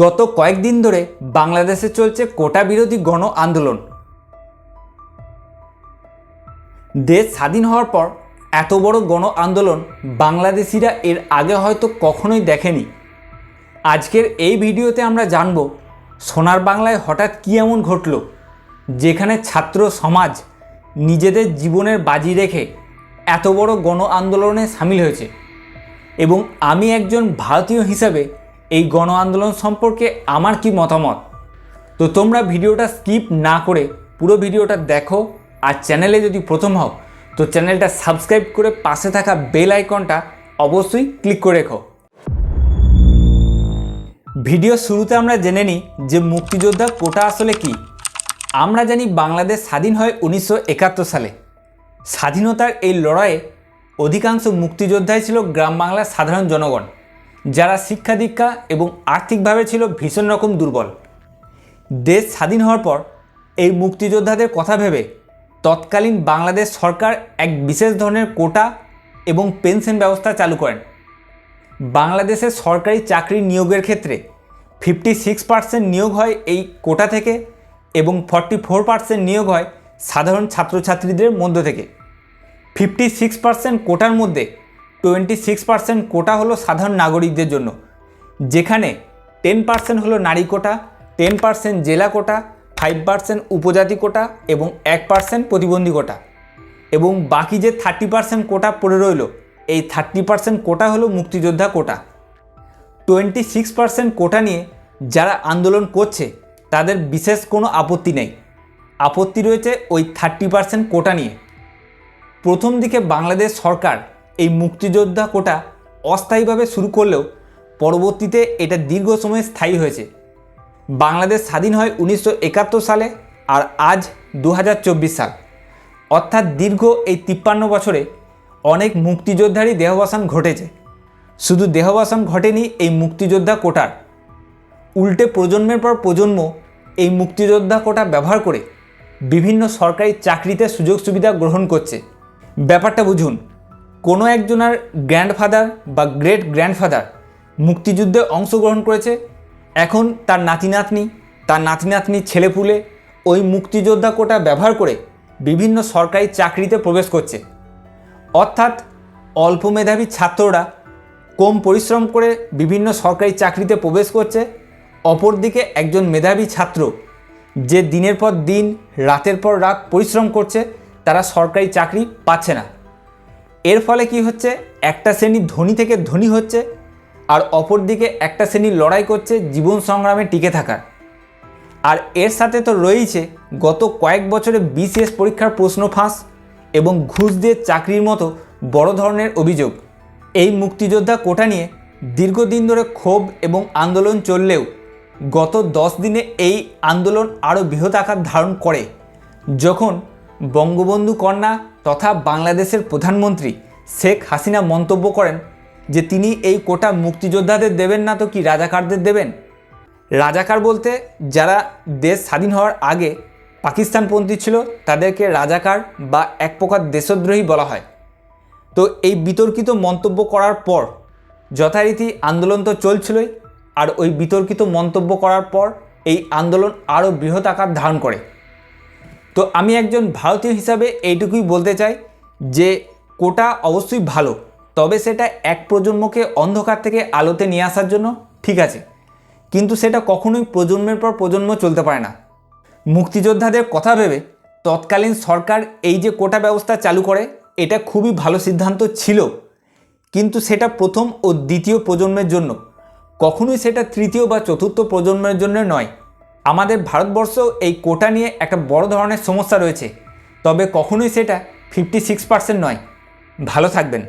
গত কয়েকদিন ধরে বাংলাদেশে চলছে কোটা বিরোধী গণ আন্দোলন। দেশ স্বাধীন হওয়ার পর এত বড় গণ আন্দোলন বাংলাদেশিরা এর আগে হয়তো কখনোই দেখেনি। আজকের এই ভিডিওতে আমরা জানব সোনার বাংলায় হঠাৎ কী এমন ঘটল, যেখানে ছাত্র সমাজ নিজেদের জীবনের বাজি রেখে এত বড় গণ আন্দোলনে সামিল হয়েছে। এবং আমি একজন ভারতীয় হিসাবে এই গণ আন্দোলন সম্পর্কে আমার কি মতামত? তো তোমরা ভিডিওটা স্কিপ না করে পুরো ভিডিওটা দেখো আর চ্যানেলে যদি প্রথম হও, তো চ্যানেলটা সাবস্ক্রাইব করে পাশে থাকা বেল আইকনটা অবশ্যই ক্লিক করে রেখো। ভিডিও শুরুতে আমরা জেনে নিই যে মুক্তিযোদ্ধা কোটা আসলে কি। আমরা জানি বাংলাদেশ স্বাধীন হয় উনিশশো একাত্তর সালে। স্বাধীনতার এই লড়াইয়ে অধিকাংশ মুক্তিযোদ্ধাই ছিল গ্রাম বাংলার সাধারণ জনগণ। যারা শিক্ষা দীক্ষা এবং আর্থিকভাবে ছিল ভীষণ রকম দুর্বল। দেশ স্বাধীন হওয়ার পর এই মুক্তিযোদ্ধাদের কথা ভেবে তৎকালীন বাংলাদেশ সরকার এক বিশেষ ধরনের কোটা এবং পেনশন ব্যবস্থা চালু করেন। বাংলাদেশের সরকারি চাকরি নিয়োগের ক্ষেত্রে ফিফটি সিক্স পার্সেন্ট নিয়োগ হয় এই কোটা থেকে এবং ফর্টি ফোর পার্সেন্ট নিয়োগ হয় সাধারণ ছাত্রছাত্রীদের মধ্য থেকে। ফিফটি সিক্স পার্সেন্ট কোটার মধ্যে টোয়েন্টি সিক্স পার্সেন্ট কোটা হলো সাধারণ নাগরিকদের জন্য। যেখানে টেন পার্সেন্ট হলো নারী কোটা, টেন পার্সেন্ট জেলা কোটা, ফাইভ পার্সেন্ট উপজাতি কোটা এবং এক পার্সেন্ট প্রতিবন্ধী কোটা। এবং বাকি যে থার্টি পার্সেন্ট কোটা পড়ে রইল, এই থার্টি পার্সেন্ট কোটা হলো মুক্তিযোদ্ধা quota. Twenty six percent quota নিয়ে যারা আন্দোলন করছে, তাদের বিশেষ কোনো আপত্তি নেই। আপত্তি রয়েছে ওই থার্টি পার্সেন্ট কোটা নিয়ে। প্রথম দিকে বাংলাদেশ সরকার এই মুক্তিযোদ্ধা কোটা অস্থায়ীভাবে শুরু করলেও পরবর্তীতে এটা দীর্ঘ সময় স্থায়ী হয়েছে। বাংলাদেশ স্বাধীন হয় উনিশশো একাত্তর সালে আর আজ দু হাজার চব্বিশ সাল। অর্থাৎ দীর্ঘ এই তিপ্পান্ন বছরে অনেক মুক্তিযোদ্ধারই দেহবাসন ঘটেছে। শুধু দেহবাসন ঘটেনি এই মুক্তিযোদ্ধা কোটার। উল্টে প্রজন্মের পর প্রজন্ম এই মুক্তিযোদ্ধা কোটা ব্যবহার করে বিভিন্ন সরকারি চাকরিতে সুযোগ সুবিধা গ্রহণ করছে। ব্যাপারটা বুঝুন কোনো একজনের গ্র্যান্ডফাদার বা গ্রেট গ্র্যান্ডফাদার মুক্তিযুদ্ধে অংশগ্রহণ করেছে। এখন তার নাতি নাতনি তার নাতি নাতনি ছেলেপুলে ওই মুক্তিযোদ্ধা কোটা ব্যবহার করে বিভিন্ন সরকারি চাকরিতে প্রবেশ করছে। অর্থাৎ অল্প মেধাবী ছাত্ররা কম পরিশ্রম করে বিভিন্ন সরকারি চাকরিতে প্রবেশ করছে। অপরদিকে একজন মেধাবী ছাত্র যে দিনের পর দিন, রাতের পর রাত পরিশ্রম করছে, তারা সরকারি চাকরি পাচ্ছে না। এর ফলে কি হচ্ছে? একটা শ্রেণি ধনী থেকে ধনী হচ্ছে আর অপরদিকে একটা শ্রেণি লড়াই করছে জীবন সংগ্রামে টিকে থাকার। আর এর সাথে তো রয়েছে গত কয়েক বছরে বিসিএস পরীক্ষার প্রশ্ন ফাঁস এবং ঘুষ দিয়ে চাকরির মতো বড় ধরনের অভিযোগ। এই মুক্তিযোদ্ধা কোটা নিয়ে দীর্ঘদিন ধরে ক্ষোভ এবং আন্দোলন চললেও গত দশ দিনে এই আন্দোলন আরও বৃহৎ আকার ধারণ করে। যখন বঙ্গবন্ধু কন্যা তথা বাংলাদেশের প্রধানমন্ত্রী শেখ হাসিনা মন্তব্য করেন যে তিনি এই কোটা মুক্তিযোদ্ধাদের দেবেন না তো কি রাজাকারদের দেবেন? রাজাকার বলতে যারা দেশ স্বাধীন হওয়ার আগে পাকিস্তানপন্থী ছিল, তাদেরকে রাজাকার বা এক প্রকার দেশদ্রোহী বলা হয়। তো এই বিতর্কিত মন্তব্য করার পর যথারীতি আন্দোলন তো চলছিলই, আর ওই বিতর্কিত মন্তব্য করার পর এই আন্দোলন আরও বৃহৎ আকার ধারণ করে। তো আমি একজন ভারতীয় হিসাবে এইটুকুই বলতে চাই যে কোটা অবশ্যই ভালো, তবে সেটা এক প্রজন্মকে অন্ধকার থেকে আলোতে নিয়ে আসার জন্য ঠিক আছে, কিন্তু সেটা কখনোই প্রজন্মের পর প্রজন্ম চলতে পারে না। মুক্তিযোদ্ধাদের কথা ভেবে তৎকালীন সরকার এই যে কোটা ব্যবস্থা চালু করে, এটা খুবই ভালো সিদ্ধান্ত ছিল, কিন্তু সেটা প্রথম ও দ্বিতীয় প্রজন্মের জন্য, কখনোই সেটা তৃতীয় বা চতুর্থ প্রজন্মের জন্য নয়। আমাদের ভারতবর্ষ এই কোটা নিয়ে একটা বড় ধরনের সমস্যা রয়েছে। তবে কখনোই সেটা ফিফটি সিক্স পার্সেন্ট নয়। ভালো থাকবেন।